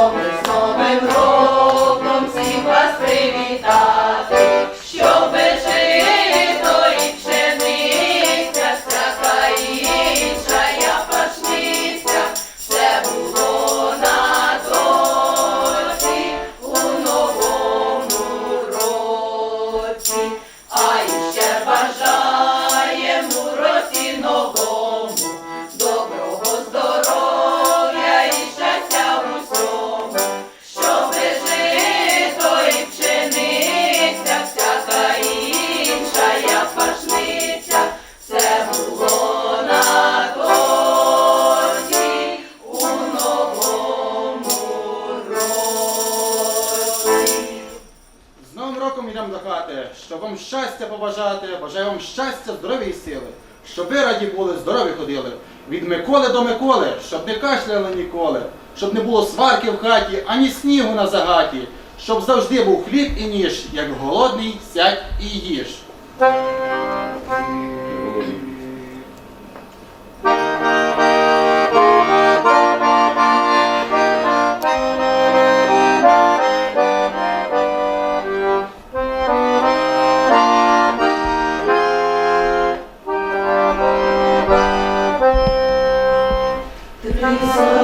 Ми з новим роком всіх вас привітати! Щоб вам щастя побажати, бажаю вам щастя, здоров'я і сили, щоб ви раді були, здорові ходили. Від Миколи до Миколи, щоб не кашляли ніколи, щоб не було сварки в хаті, ані снігу на загаті, щоб завжди був хліб і ніж, як голодний сядь і їж. Christ.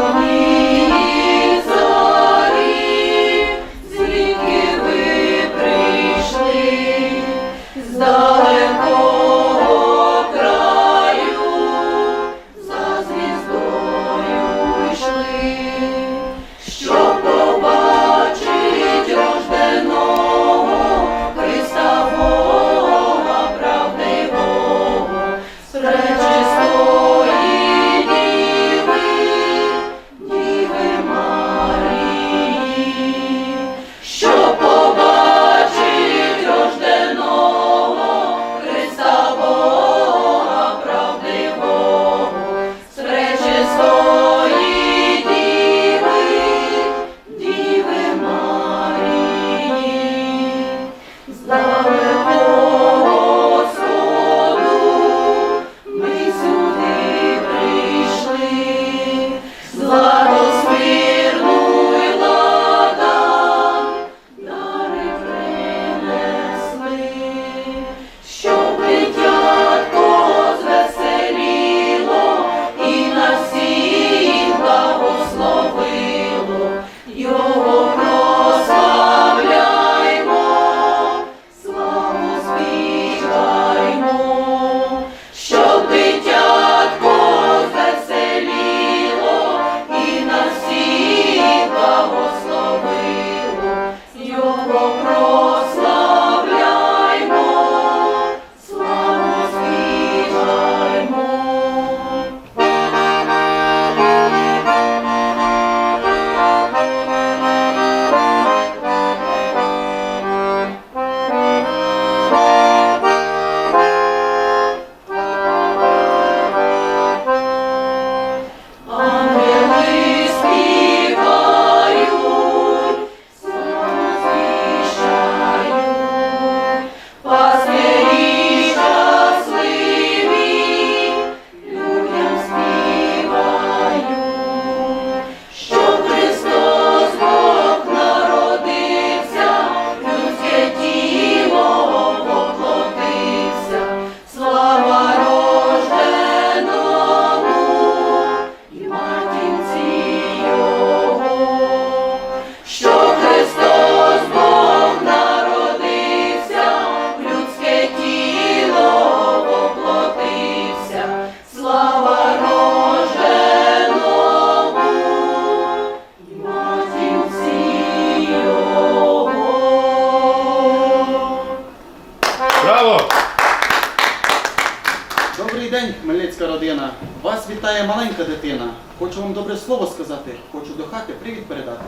Вас вітає маленька дитина. Хочу вам добре слово сказати, хочу до хати привіт передати.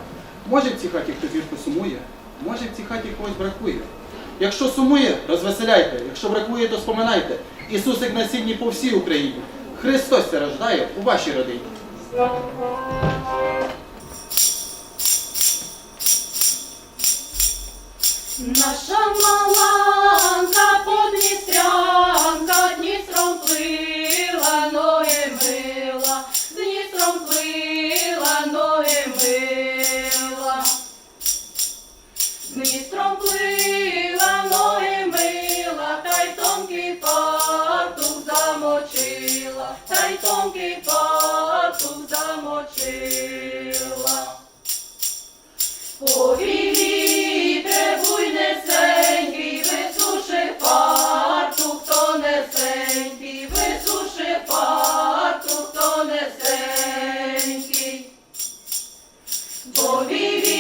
Може в цій хаті хтось гірко сумує, може в цій хаті когось бракує. Якщо сумує, розвеселяйте, якщо бракує, то споминайте. Ісусик на сідні по всій Україні. Христос се рождає у вашій родині. Наша маланка Дністром плила, ноги мила, та й тонкий фартух замочила, та й тонкий фартух замочила. Повій вітре буйнесенький, висуши фартух, хто несенький, висуши фартух, хто несенький. Повій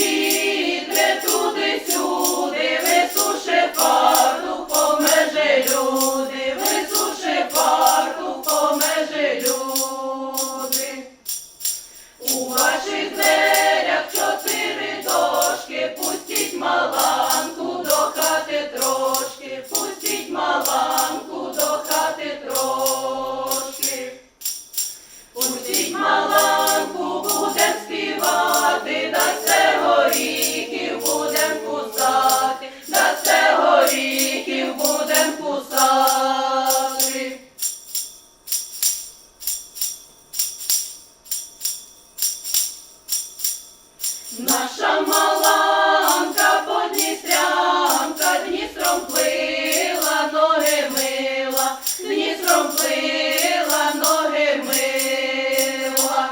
City. Наша маланка подністрянка, Дністром плила, ноги мила, Дністром плила, ноги мила.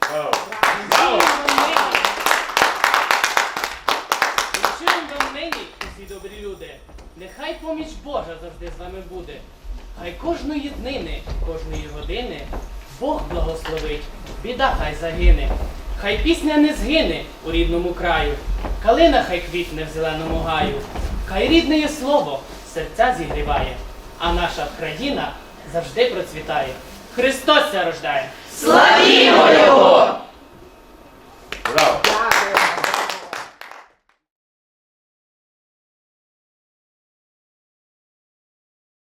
Браво! Браво! Чим вам нині, усі добрі люди, нехай поміч Божа завжди з вами буде. Хай кожної днини, кожної години. Бог благословить, біда хай загине. Хай пісня не згине у рідному краю, калина хай квітне в зеленому гаю, хай рідне є слово серця зігріває, а наша країна завжди процвітає. Христос рождає! Славімо Його! Браво!